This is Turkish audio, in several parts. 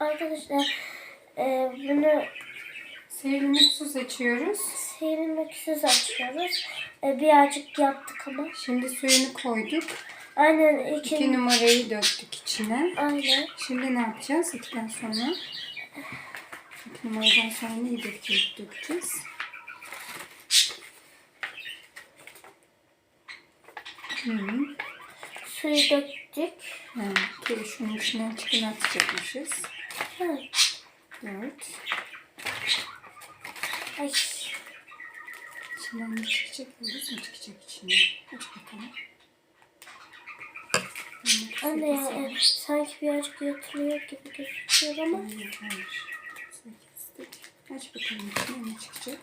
Arkadaşlar e, bunu Seyirlik su seçiyoruz. seyirmek söz açıyoruz. E, birazcık yaptık ama. Şimdi suyunu koyduk. Aynen İki iki. numarayı döktük içine. Aynen. Şimdi ne yapacağız? İkiden sonra. İki numaradan sonra neyi dökeceğiz? dökeceğiz? Hı. Suyu döktük. Ki şunun içine çıkın atacakmışız. Ha. Dört. Ay. İçinden ne çıkacak? Yıldız mı çıkacak içine? Aç bakalım. Anne ya, e, sanki birazcık yatırıyor gibi gözüküyor ama. Hayır, hayır. Aç bakalım içine ne çıkacak?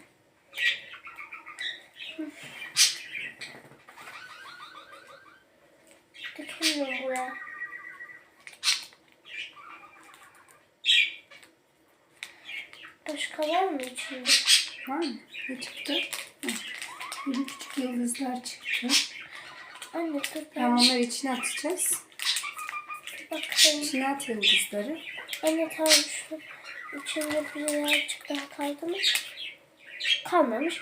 Dökülmüyor buraya. Başka var mı içinde? Var mı? Ne çıktı? Böyle küçük yıldızlar çıktı. Anne dur Tamam ben onları içine atacağız. bakayım. İçine at yıldızları. Anne tamam şu içinde birazcık daha kaldı mı? Kalmamış.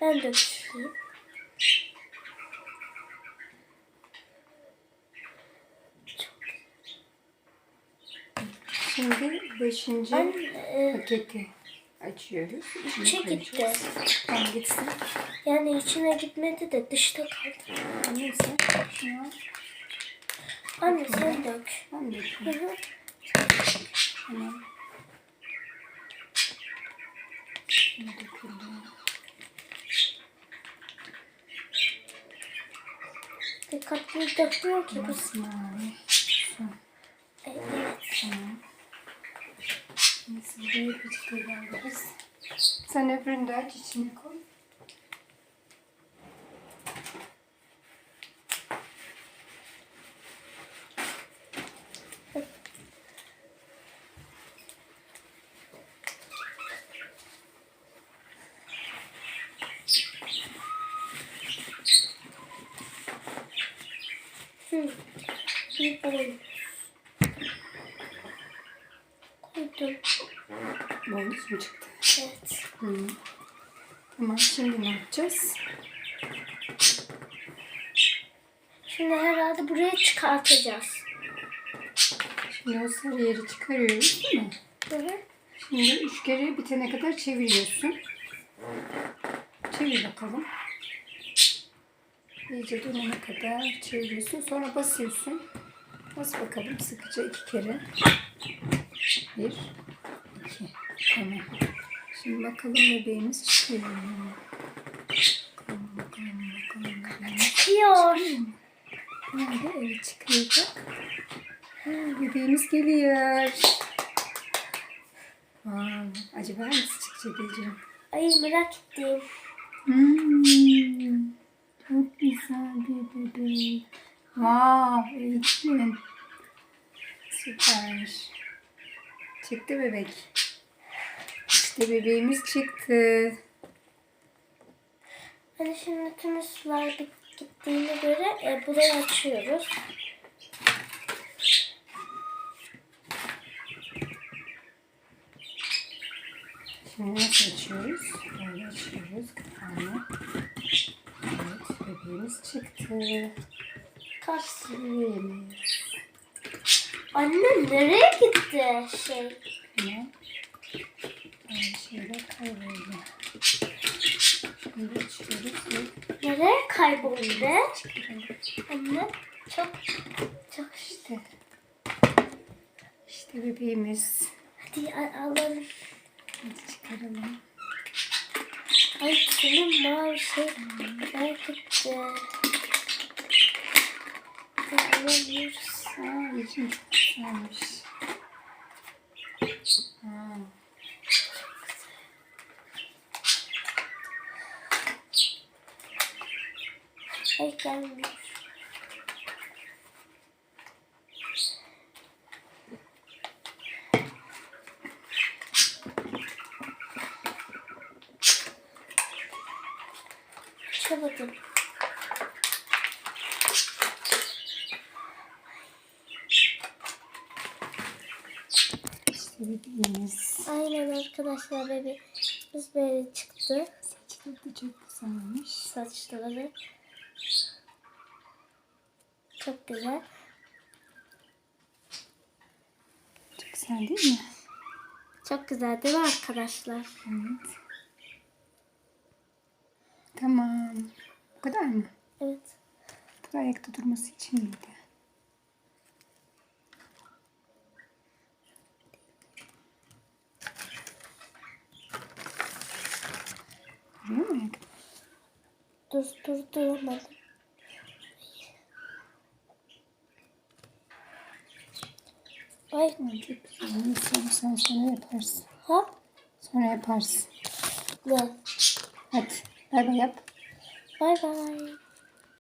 Ben dökeyim. Şimdi beşinci Anne paketi açıyoruz. İçine içe koyacağız. gitti. Tamam gitsin. Yani içine gitmedi de dışta kaldı. Neyse. Anne sen dök. Ben de Hı hı. Tamam. Şunu döküldü. Dikkatli dökmüyor ki bu. Masmavi. Su. Evet. Tamam. Şimdi buraya peçete alırız. Sen öbürünü de aç içine koy. Hı. Bir koy. Koydum. Bonus mu çıktı? Evet. Hı. Tamam şimdi ne yapacağız? Şimdi herhalde buraya çıkartacağız. Şimdi o sarı yeri çıkarıyoruz değil mi? Hı hı. Şimdi üç kere bitene kadar çeviriyorsun. Çevir bakalım. İyice dönene kadar çeviriyorsun. Sonra basıyorsun. Bas bakalım sıkıca iki kere. Bir, iki. Tamam. Şimdi bakalım bebeğimiz çıkıyor? Bakalım, bakalım, bakalım. bakalım. Çıkıyor. Nerede? Evet çıkıyor bak. Bebeğimiz geliyor. Aa, acaba hangisi çıkacak Ecem? Ay merak ettim. Hmm, çok güzel bir bebek. Wow, Ecem. Süper. Çıktı bebek. İşte bebeğimiz çıktı. Hani şimdi tüm sular gittiğine göre e, burayı açıyoruz. Şimdi nasıl açıyoruz? Böyle açıyoruz kapağını. Evet, bebeğimiz çıktı. Kalksın. Anne nereye gitti şey? Yine aynı şeyler kayboldu. Şimdi açıyoruz ve Nereye kayboldu? Anne çok çok İşte. İşte bebeğimiz. hadi al- alalım. Hadi çıkaralım. Ay senin mavi şey etti. Ya, Alamıyoruz. Aa, için çok güzelmiş. Aa, Ay gelmiyor. Açamadım. Bebeğimiz. Aynen arkadaşlar bebeğimiz böyle çıktı. Saçları da çok güzelmiş. Saçları. Çok güzel. Çok güzel değil mi? Çok güzel değil mi arkadaşlar? Evet. Tamam. Bu kadar mı? Evet. Bu ayakta durması için miydi? Duruyor mu ayakta? Dur dur duramadım. Ay. Neyse sen sonra yaparsın. hop Sonra yaparsın. ne? Hadi bay bay yap. Bay bay.